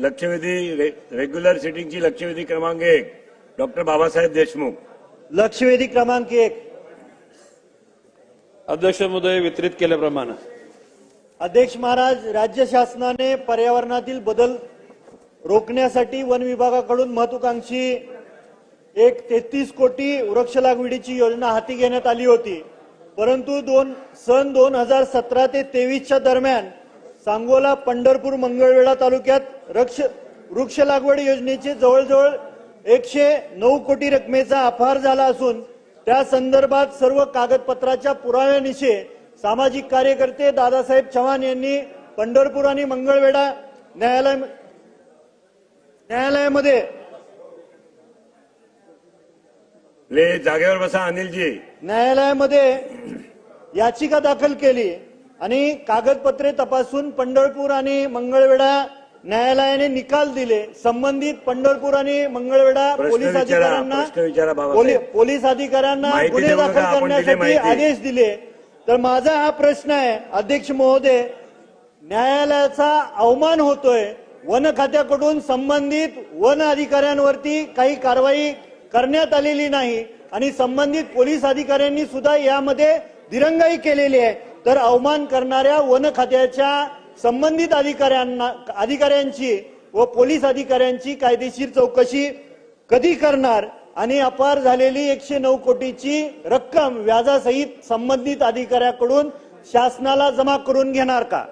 लक्षवेधी रे, रेग्युलर सिटिंगची लक्षवेधी क्रमांक एक. डॉक्टर बाबासाहेब देशमुख. लक्षवेधी क्रमांक एक. अध्यक्ष महोदय वितरित केल्याप्रमाणे. अध्यक्ष महाराज राज्य शासनाने पर्यावरणातील बदल रोखण्यासाठी वन विभागाकडून महत्वाकांक्षी एक तेहतीस कोटी वृक्ष लागवडीची योजना हाती घेण्यात आली होती. परंतु दोन सन दोन हजार सतरा ते तेवीसच्या दरम्यान सांगोला पंढरपूर मंगळवेढा तालुक्यात वृक्ष वृक्ष लागवड योजनेचे जवळजवळ एकशे नऊ कोटी रकमेचा अपहार झाला असून त्या संदर्भात सर्व कागदपत्राच्या पुराव्यानिशी सामाजिक कार्यकर्ते दादासाहेब चव्हाण यांनी पंढरपूर आणि मंगळवेढा न्यायालय न्यायालयामध्ये ले जागेवर बसा अनिलजी. न्यायालयामध्ये याचिका दाखल केली. आणि कागदपत्रे तपासून पंढरपूर आणि मंगळवेढा न्यायालयाने निकाल दिले. संबंधित पंढरपूर आणि मंगळवेढा पोलीस अधिकाऱ्यांना पोलीस अधिकाऱ्यांना गुन्हे दाखल करण्यासाठी. आदेश दिले. तर माझा हा प्रश्न आहे अध्यक्ष महोदय न्यायालयाचा अवमान होतोय वन खात्याकडून संबंधित वन अधिकाऱ्यांवरती काही कारवाई करण्यात आलेली नाही आणि संबंधित पोलीस अधिकाऱ्यांनी सुद्धा यामध्ये दिरंगाई केलेली आहे. तर अवमान करणाऱ्या वन खात्याच्या संबंधित अधिकाऱ्यांना अधिकाऱ्यांची व पोलीस अधिकाऱ्यांची कायदेशीर चौकशी कधी करणार आणि अपार झालेली एकशे नऊ कोटीची रक्कम व्याजासहित संबंधित अधिकाऱ्याकडून शासनाला जमा करून घेणार का?